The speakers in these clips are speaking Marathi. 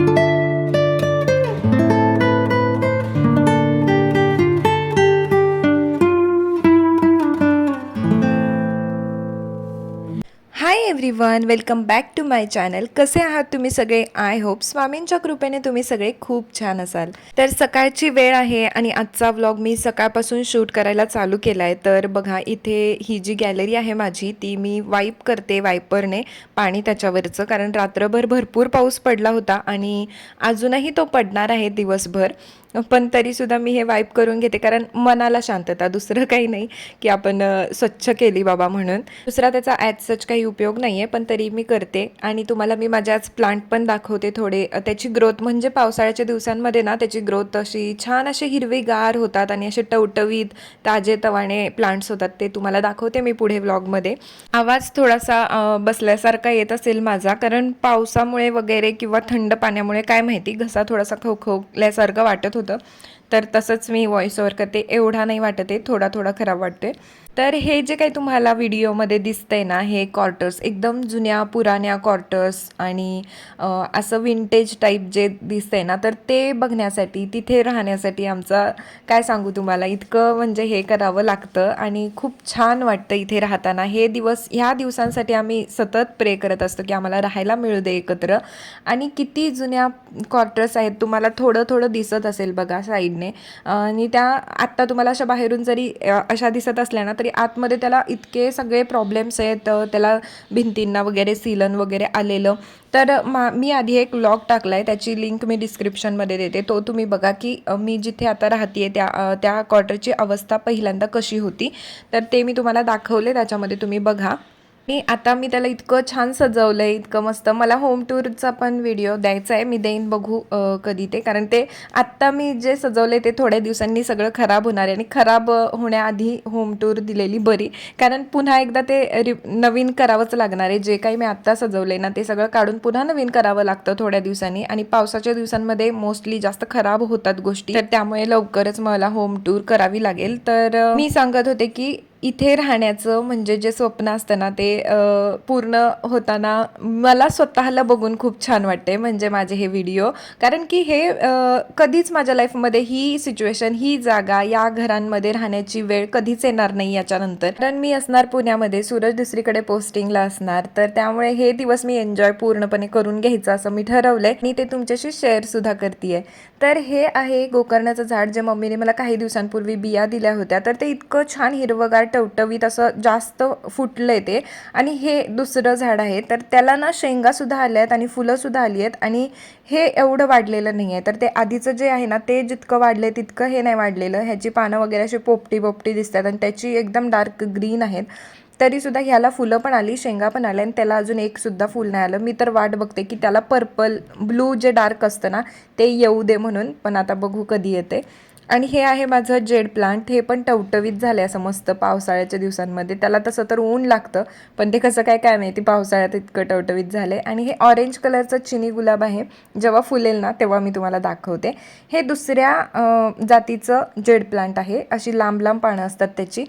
Hi one welcome back to my channel कसे आहात तुम्ही सगळे? आय होप स्वामींच्या कृपेने तुम्ही सगळे खूप छान असाल. तर सकाळची वेळ आहे आणि आजचा व्लॉग मी सकाळपासून शूट करायला चालू केला आहे तर बघा इथे ही जी गॅलरी आहे माझी ती मी वाईप करते वायपरने पाणी त्याच्यावरचं. कारण रात्रभर भरपूर पाऊस पडला होता आणि अजूनही तो पडणार आहे दिवसभर. पण तरीसुद्धा मी हे वाईप करून घेते. कारण मनाला शांतता दुसरं काही नाही की आपण स्वच्छ केली बाबा म्हणून. दुसरा त्याचा ॲज सच काही उपयोग नाही आहे पण तरी मी करते. आणि तुम्हाला मी माझ्याच आज प्लांट पण दाखवते थोडे. त्याची ग्रोथ म्हणजे पावसाळ्याच्या दिवसांमध्ये ना त्याची ग्रोथ अशी छान असे हिरवेगार होतात आणि असे टवटवीत ताजे तवाणे प्लांट्स होतात. ते तुम्हाला दाखवते मी पुढे व्लॉगमध्ये आवाज थोडासा बसल्यासारखा येत असेल माझा. कारण पावसामुळे वगैरे किंवा थंड पाण्यामुळे काय माहिती घसा थोडासा खवखवल्यासारखं वाटत होतं. तर तसंच मी व्हॉइस ओव्हर करते. एवढा नाही वाटत आहे. थोडा थोडा खराब वाटते तर हे जे काही तुम्हाला व्हिडिओमध्ये दिसतंय ना हे क्वार्टर्स एकदम जुन्या पुराण्या क्वार्टर्स आणि असं विंटेज टाईप जे दिसतंय ना तर ते बघण्यासाठी तिथे राहण्यासाठी आमचा काय सांगू तुम्हाला इतकं म्हणजे हे करावं लागतं आणि खूप छान वाटतं इथे राहताना. हे दिवस ह्या दिवसांसाठी आम्ही सतत प्रे करत असतो की आम्हाला राहायला मिळू दे एकत्र. आणि किती जुन्या क्वार्टर्स आहेत तुम्हाला थोडं थोडं दिसत असेल बघा साईडने आणि त्या आत्ता तुम्हाला अशा बाहेरून जरी अशा दिसत असल्या ना तरी आतमध्ये त्याला इतके सगळे प्रॉब्लेम्स आहेत त्याला भिंतींना वगैरे सिलन वगैरे आलेलं. तर मा मी आधी एक ब्लॉग टाकला आहे त्याची लिंक मी डिस्क्रिप्शनमध्ये देते. तो तुम्ही बघा की मी जिथे आता राहते त्या त्या क्वार्टरची अवस्था पहिल्यांदा कशी होती तर ते मी तुम्हाला दाखवले त्याच्यामध्ये तुम्ही बघा. मी आता मी त्याला इतकं छान सजवलं आहे इतकं मस्त. मला होम टूरचा पण व्हिडिओ द्यायचा आहे मी देईन बघू कधी ते. कारण ते आत्ता मी जे सजवले ते थोड्या दिवसांनी सगळं खराब होणार आहे आणि खराब होण्याआधी होम टूर दिलेली बरी. कारण पुन्हा एकदा ते रि नवीन करावंच लागणार आहे. जे काही मी आत्ता सजवले ना ते सगळं काढून पुन्हा नवीन करावं लागतं थोड्या दिवसांनी. आणि पावसाच्या दिवसांमध्ये मोस्टली जास्त खराब होतात गोष्टी. तर त्यामुळे लवकरच मला होम टूर करावी लागेल. तर मी सांगत होते की इथे राहण्याचं म्हणजे जे स्वप्न असतं ना ते पूर्ण होताना मला स्वतःला बघून खूप छान वाटते म्हणजे माझे हे व्हिडिओ. कारण की हे कधीच माझ्या लाईफमध्ये ही सिच्युएशन ही जागा या घरांमध्ये राहण्याची वेळ कधीच येणार नाही याच्यानंतर. कारण मी असणार पुण्यामध्ये सूरज दुसरीकडे पोस्टिंगला असणार तर त्यामुळे हे दिवस मी एन्जॉय पूर्णपणे करून घ्यायचं असं मी ठरवलंय. आणि ते तुमच्याशी शेअर सुद्धा करते तर हे आहे गोकर्णाचं झाड जे मम्मीने मला काही दिवसांपूर्वी बिया दिल्या होत्या. तर ते इतकं छान हिरवगार टवटवीत असं जास्त फुटलं आहे ते. आणि हे दुसरं झाड आहे. तर त्याला ना शेंगासुद्धा आल्या आहेत आणि फुलंसुद्धा आली आहेत. आणि हे एवढं वाढलेलं नाही आहे. तर ते आधीचं जे आहे ना ते जितकं वाढलं तितकं हे नाही वाढलेलं. ह्याची पानं वगैरे अशी पोपटी पोपटी दिसतात आणि त्याची एकदम डार्क ग्रीन आहेत. तरीसुद्धा ह्याला फुलं पण आली शेंगा पण आल्या आणि त्याला अजून एक सुद्धा फुल नाही आलं. मी तर वाट बघते की त्याला पर्पल ब्लू जे डार्क असतं ना ते येऊ दे म्हणून पण आता बघू कधी येते. आणि हे आहे माझं जेड प्लांट हे पण टवटवीत झाले असं मस्त पावसाळ्याच्या दिवसांमध्ये. त्याला तसं तर ऊन लागतं पण ते कसं काय काय माहिती पावसाळ्यात इतकं टवटवीत झालं आहे आणि हे ऑरेंज कलरचं चिनी गुलाब आहे जेव्हा फुलेल ना तेव्हा मी तुम्हाला दाखवते. हे दुसऱ्या जातीचं जेड प्लांट आहे अशी लांब लांब पानं असतात त्याची.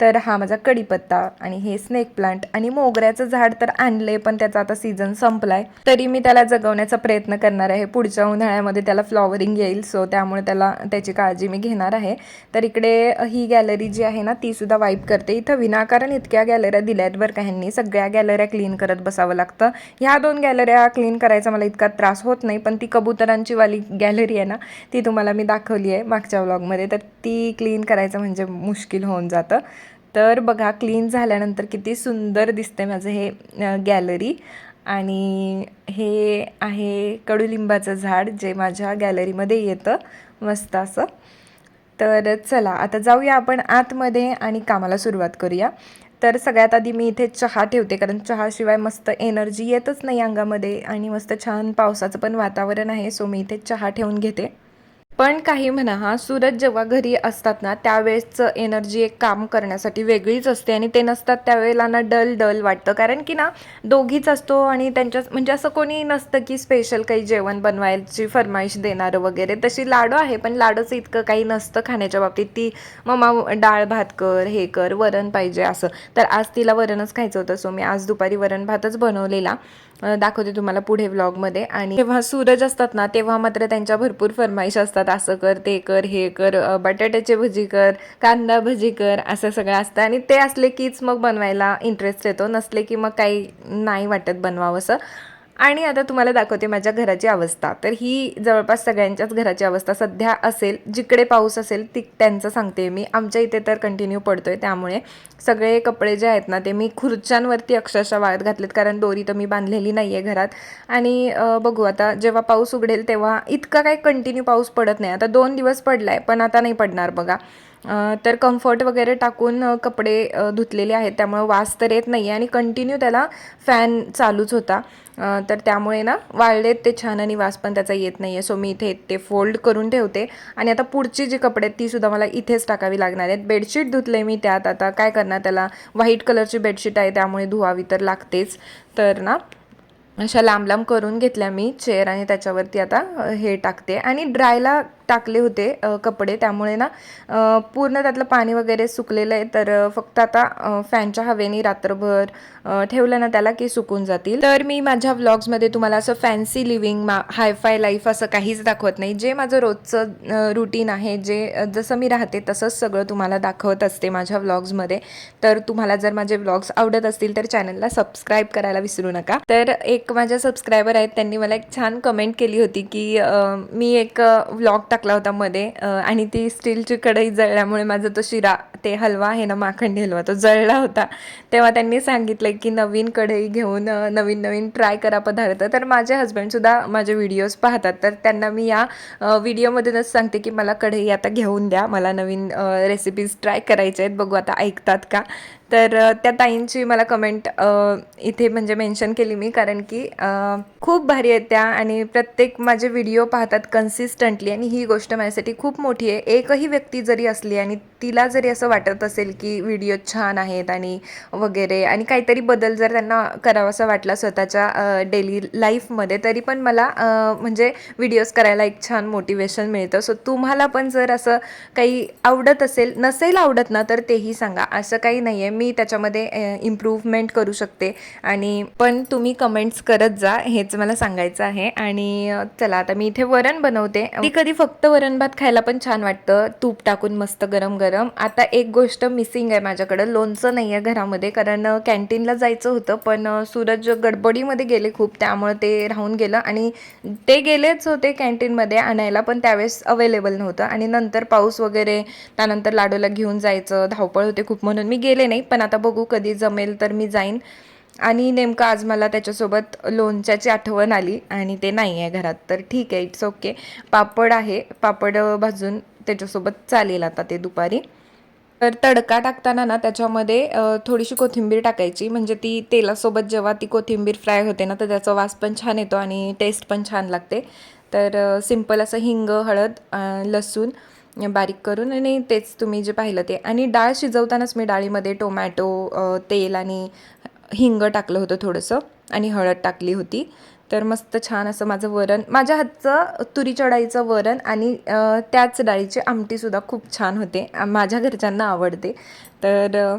तर हा माझा कढीपत्ता आणि हे स्नेक प्लांट आणि मोगऱ्याचं झाड तर आणलंय पण त्याचा आता सीझन संपलाय. तरी मी त्याला जगवण्याचा प्रयत्न करणार आहे. पुढच्या उन्हाळ्यामध्ये त्याला फ्लॉवरिंग येईल सो त्यामुळे त्याला त्याची काळजी मी घेणार आहे. तर इकडे ही गॅलरी जी आहे ना ती सुद्धा वाईप करते. इथं विनाकारण इतक्या गॅलऱ्या दिल्या आहेत बरं का ह्यांनी. सगळ्या गॅलऱ्या क्लीन करत बसावं लागतं. ह्या दोन गॅलऱ्या क्लीन करायचा मला इतका त्रास होत नाही पण ती कबुतरांची वाली गॅलरी आहे ना ती तुम्हाला मी दाखवली आहे मागच्या व्लॉगमध्ये तर ती क्लीन करायचं म्हणजे मुश्किल होऊन जातं. तर बघा क्लीन झाल्यानंतर किती सुंदर दिसते माझं हे गॅलरी आणि हे आहे कडुलिंबाचं झाड जे माझ्या गॅलरीमध्ये येतं मस्त असं. तर चला आता जाऊया आपण आतमध्ये आणि कामाला सुरुवात करूया. तर सगळ्यात आधी मी इथे चहा ठेवते कारण चहाशिवाय मस्त एनर्जी येतच नाही अंगामध्ये आणि मस्त छान पावसाचं पण वातावरण आहे सो मी इथे चहा ठेवून घेते. पण काही म्हणा हा सूरज जेव्हा घरी असतात ना त्यावेळेसचं एनर्जी एक काम करण्यासाठी वेगळीच असते आणि ते नसतात त्यावेळेला ना डल डल वाटतं. कारण की ना दोघीच असतो आणि त्यांच्या म्हणजे असं कोणी नसतं की स्पेशल काही जेवण बनवायची फरमाईश देणारं वगैरे. तशी लाडू आहे पण लाडूचं इतकं काही नसतं खाण्याच्या बाबतीत. ती मम्मा डाळ भात कर हे कर वरण पाहिजे असं. तर आज तिला वरणच खायचं होतं सो मी आज दुपारी वरण भातच बनवलेला. दाखवते तुम्हाला पुढे व्लॉगमध्ये आणि जेव्हा सूरज असतात ना तेव्हा मात्र त्यांच्या भरपूर फरमाईश असतात. असं कर ते कर हे कर बटाट्याची भजी कर कांदा भजी कर असं सगळं असतं. आणि ते असले कीच मग बनवायला इंटरेस्ट येतो. नसले की मग काही नाही वाटत बनवावंसं आणि आता तुम्हाला दाखवते माझ्या घराची अवस्था. तर ही जवळपास सगळ्यांच्याच घराची अवस्था सध्या असेल जिकडे पाऊस असेल ती त्यांचं सांगते मी. आमच्या इथे तर कंटिन्यू पडतोय त्यामुळे सगळे कपडे जे आहेत ना ते मी खुर्च्यांवरती अक्षरशः वाळत घातलेत कारण दोरी तर मी बांधलेली नाही आहे घरात. आणि बघू आता जेव्हा पाऊस उघडेल तेव्हा इतका काही कंटिन्यू पाऊस पडत नाही. आता दोन दिवस पडला आहे पण आता नाही पडणार बघा. तर कम्फर्ट वगैरे टाकून कपडे धुतलेले आहेत त्यामुळे वास तर येत नाही आहे आणि कंटिन्यू त्याला फॅन चालूच होता. तर त्यामुळे ना वाळलेत ते छान आणि वास पण त्याचा येत नाही आहे सो मी इथे ते फोल्ड करून ठेवते. आणि आता पुढची जी कपडे आहेत ती सुद्धा मला इथेच टाकावी लागणार आहेत. बेडशीट धुतले मी त्यात. आता काय करणार त्याला? व्हाईट कलरची बेडशीट आहे त्यामुळे धुवावी तर लागतेच. तर ना अशा लांब लांब करून घेतल्या मी चेअर आणि त्याच्यावरती आता हे टाकते. आणि ड्रायला टाकले होते कपडे. त्यामुळे ना पूर्ण त्यातलं पाणी वगैरे सुकलेलं आहे. तर फक्त आता फॅनच्या हवेने रात्रभर ठेवलं ना त्याला की सुकून जातील. तर मी माझ्या व्लॉग्समध्ये तुम्हाला असं फॅन्सी लिव्हिंग मा हायफाय लाईफ असं काहीच दाखवत नाही. जे माझं रोजचं रुटीन आहे जे जसं मी राहते तसंच सगळं तुम्हाला दाखवत असते माझ्या व्लॉग्समध्ये. तर तुम्हाला जर माझे व्लॉग्स आवडत असतील तर चॅनलला सबस्क्राईब करायला विसरू नका. तर एक माझ्या सबस्क्रायबर आहेत त्यांनी मला एक छान कमेंट केली होती की मी एक व्लॉग टाकला होता मध्ये आणि ती स्टीलची कढई जळल्यामुळे माझा तो शिरा ते हलवा आहे ना माखंडी हलवा तो जळला होता. तेव्हा त्यांनी सांगितलं की नवीन कढई घेऊन नवीन नवीन ट्राय करा पदार्थ. तर माझे हस्बंडसुद्धा माझे व्हिडिओज पाहतात. तर त्यांना मी या व्हिडिओमधूनच सांगते की मला कढई आता घेऊन द्या. मला नवीन रेसिपीज ट्राय करायच्या आहेत. बघू आता ऐकतात का? तर त्या ताईंची मला कमेंट इथे म्हणजे मेन्शन केली मी. कारण की खूप भारी आहेत त्या आणि प्रत्येक माझे व्हिडिओ पाहतात कन्सिस्टंटली आणि ही गोष्ट माझ्यासाठी खूप मोठी आहे. एकही व्यक्ती जरी असली आणि तिला जरी असं वाटत असेल की व्हिडिओ छान आहेत आणि वगैरे आणि काहीतरी बदल जर त्यांना करावासा वाटला स्वतःच्या डेली लाईफमध्ये तरी पण मला म्हणजे व्हिडिओज करायला एक छान मोटिवेशन मिळतं. सो तुम्हाला पण जर असं काही आवडत असेल नसेल आवडत ना तर तेही सांगा. असं काही नाही आहे मी त्याच्यामध्ये इम्प्रूव्हमेंट करू शकते. आणि पण तुम्ही कमेंट्स करत जा हेच मला सांगायचं आहे. आणि चला आता मी इथे वरण बनवते. ती कधी फक्त वरण भात खायला पण छान वाटतं. तूप टाकून मस्त गरम गरम. आता एक गोष्ट मिसिंग आहे माझ्याकडं. लोणचं नाही आहे घरामध्ये. कारण कॅन्टीनला जायचं होतं पण सूरज गडबडीमध्ये गेले खूप त्यामुळे ते राहून गेलं. आणि ते गेलेच होते कॅन्टीनमध्ये आणायला पण त्यावेळेस अवेलेबल नव्हतं. आणि नंतर पाऊस वगैरे त्यानंतर लाडूला घेऊन जायचं. धावपळ होते खूप म्हणून. मी गेले नाही पण आता बघू कधी जमेल तर मी जाईन. आणि नेमकं आज मला त्याच्यासोबत लोणच्याची आठवण आली आणि ते नाही आहे घरात. तर ठीक आहे इट्स ओके पापड आहे पापड भाजून त्याच्यासोबत चालेल आता ते दुपारी. तर तडका टाकताना ना त्याच्यामध्ये थोडीशी कोथिंबीर टाकायची. म्हणजे ती तेलासोबत जेव्हा ती कोथिंबीर फ्राय होते ना तर त्याचा वास पण छान येतो आणि टेस्ट पण छान लागते. तर सिंपल असं हिंग हळद लसूण बारीक करून आणि तेच तुम्ही जे पाहिलं ते. आणि डाळ शिजवतानाच मी डाळीमध्ये टोमॅटो तेल आणि हिंग टाकलं होतं थोडंसं आणि हळद टाकली होती. तर मस्त छान असं माझं वरण माझ्या हातचं तुरीच्या डाळीचं वरण आणि त्याच डाळीची आमटीसुद्धा खूप छान होते. माझ्या घरच्यांना आवडते. तर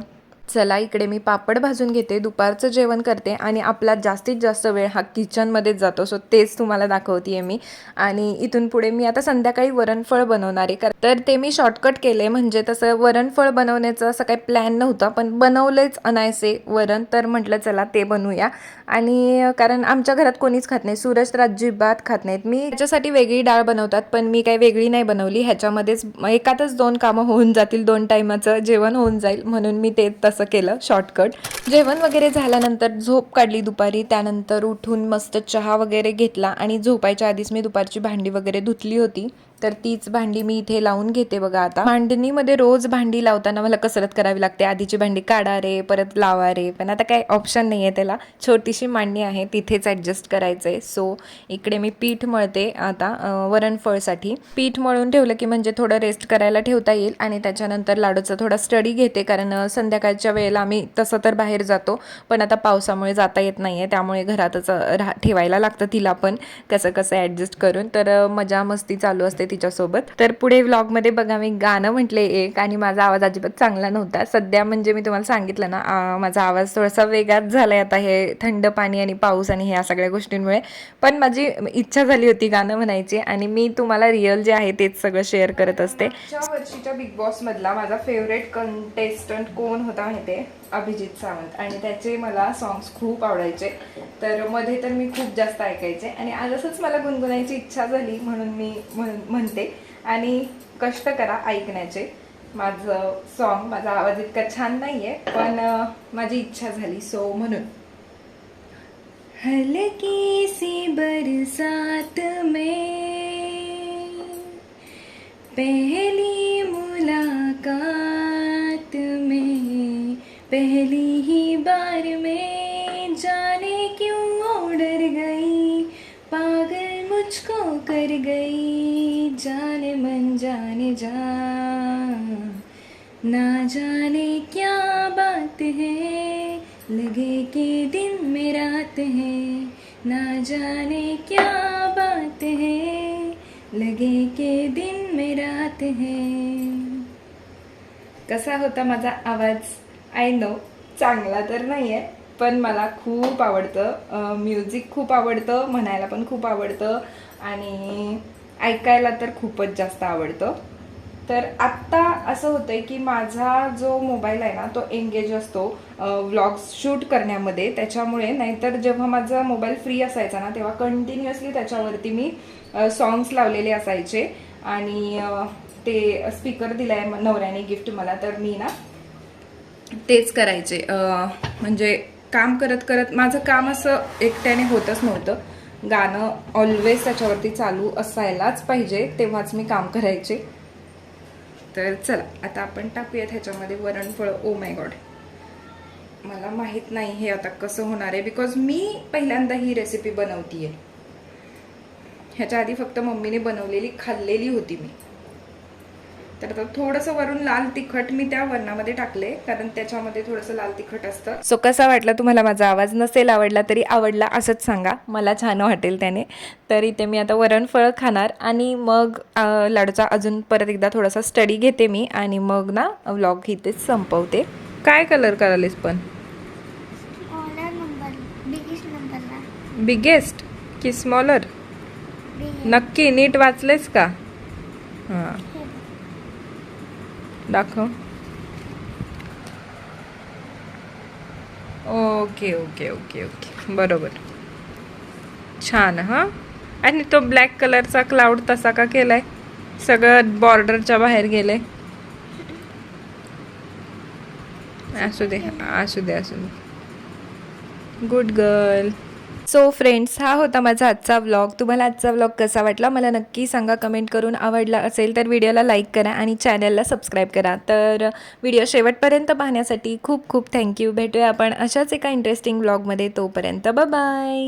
चला इकडे मी पापड भाजून घेते दुपारचं जेवण करते आणि आपला जास्तीत जास्त वेळ हा किचनमध्येच जातो. सो तेच तुम्हाला दाखवते आहे मी. आणि इथून पुढे मी आता संध्याकाळी वरणफळ बनवणार आहे. कर तर ते मी शॉर्टकट केले म्हणजे तसं वरणफळ बनवण्याचं असं काही प्लॅन नव्हता पण बनवलेच अनायसे वरण तर म्हटलं चला ते बनवूया. आणि कारण आमच्या घरात कोणीच खात नाही सूरज तर अजिबात खात नाहीत. मी ह्याच्यासाठी वेगळी डाळ बनवतात पण मी काही वेगळी नाही बनवली. ह्याच्यामध्येच एकातच दोन कामं होऊन जातील दोन टायमाचं जेवण होऊन जाईल म्हणून मी ते तसं असं केलं शॉर्टकट जेवण वगैरे झाल्यानंतर झोप काढली दुपारी त्यानंतर उठून मस्त चहा वगैरे घेतला आणि झोपायच्या आधीच मी दुपारची भांडी वगैरे धुतली होती. तर तीच भांडी मी इथे लावून घेते बघा आता. मांडणीमध्ये रोज भांडी लावताना मला कसरत करावी लागते. आधीची भांडी काढा रे परत लावा रे. पण आता काही ऑप्शन नाही आहे त्याला. छोटीशी मांडणी आहे तिथेच ॲडजस्ट करायचं आहे सो इकडे मी पीठ मळते आता वरणफळसाठी पीठ मळून ठेवलं की म्हणजे थोडं रेस्ट करायला ठेवता येईल आणि त्याच्यानंतर लाडूचा थोडा स्टडी घेते. कारण संध्याकाळच्या संध्याकाळच्या वेळेला आम्ही तसं तर बाहेर जातो पण आता पावसामुळे जाता येत नाही आहे त्यामुळे घरातच अं, राहा ठेवायला लागतं तिला पण कसं कसं ॲडजस्ट करून. तर मजा मस्ती चालू असते तिच्यासोबत. तर पुढे व्लॉगमध्ये बघा मी गाणं म्हटले एक आणि माझा आवाज अजिबात चांगला नव्हता. सध्या म्हणजे मी तुम्हाला सांगितलं ना माझा आवाज थोडासा वेगाच झाला आहे आता हे थंड पाणी आणि पाऊस आणि ह्या सगळ्या गोष्टींमुळे. पण माझी इच्छा झाली होती गाणं म्हणायची आणि मी तुम्हाला रिअल जे आहे तेच सगळं शेअर करत असते. वर्षीच्या बिग बॉसमधला माझा फेवरेट कंटेस्टंट कोण होता माहिती आहे अभिजित सावंत. आणि त्याचे मला सॉंग्स खूप आवडायचे. तर मध्ये तर मी खूप जास्त ऐकायचे. आणि आज असंच मला गुणगुणायची इच्छा झाली म्हणून मी म्हणते. आणि कष्ट करा ऐकण्याचे. माझं सॉन्ग माझा आवाज इतका छान नाहीये पण माझी इच्छा झाली. सो म्हणून. हलकी सी बरसात में पहली गई जाने मन जाने जा। ना जाने क्या बात है लगे के दिन में रात है। ना जाने क्या बात है लगे के दिन में रात है। कसा होता माझा आवाज? आय नो चांगला तर नाही आहे पण मला खूप आवडतं म्युझिक खूप आवडतं म्हणायला पण खूप आवडतं. आणि ऐकायला तर खूपच जास्त आवडतं. तर आत्ता असं होतंय की माझा जो मोबाईल आहे ना तो एंगेज असतो व्लॉग्स शूट करण्यामध्ये. त्याच्यामुळे नाहीतर जेव्हा माझा मोबाईल फ्री असायचा ना तेव्हा कंटिन्युअसली त्याच्यावरती मी सॉंग्स लावलेले असायचे. आणि ते स्पीकर दिलाय नवऱ्याने गिफ्ट मला तर मी ना तेच करायचे. म्हणजे काम करत करत माझं काम असं एकट्याने होतच नव्हतं. गाणं ऑलवेज त्याच्यावरती चालू असायलाच पाहिजे तेव्हाच मी काम करायचे. तर चला आता आपण टाकूयात ह्याच्यामध्ये वरणफळ ओ माय गॉड मला माहीत नाही हे आता कसं होणार आहे बिकॉज मी पहिल्यांदा ही रेसिपी बनवतीये. ह्याच्या आधी फक्त मम्मीने बनवलेली खाल्लेली होती मी. तर आता थोडंसं वरून लाल तिखट मी त्या वरणामध्ये टाकले कारण त्याच्यामध्ये थोडंसं लाल तिखट असतं. सो कसा वाटला तुम्हाला माझा आवाज? नसेल आवडला तरी आवडला असंच सांगा. मला छान वाटेल त्याने. तर इथे मी आता वरणफळ खाणार आणि मग लाडूचा अजून परत एकदा थोडासा स्टडी घेते मी आणि मग ना व्लॉग इथेच संपवते. काय कलर करालीस पण? बिगेस्ट नंबरला बिगेस्ट की स्मॉलर नक्की नीट वाचलेस का? हां. दाखव. Okay okay okay okay. बरोबर. छान हां? आणि तो ब्लॅक कलरचा क्लाउड तसा का केलाय? सगळं बॉर्डरच्या बाहेर गेले असू दे असू दे असू दे. Good girl. सो फ्रेंड्स हा होता माझा आजचा व्लॉग तुम्हाला आजचा व्लॉग कसा वाटला मला नक्की सांगा. कमेंट करून आवडला असेल तर व्हिडिओला लाईक करा आणि चॅनलला सबस्क्राईब करा. तर व्हिडिओ शेवटपर्यंत पाहण्यासाठी खूप खूप थँक्यू भेटूया आपण अशाच एका इंटरेस्टिंग व्लॉगमध्ये तोपर्यंत बाय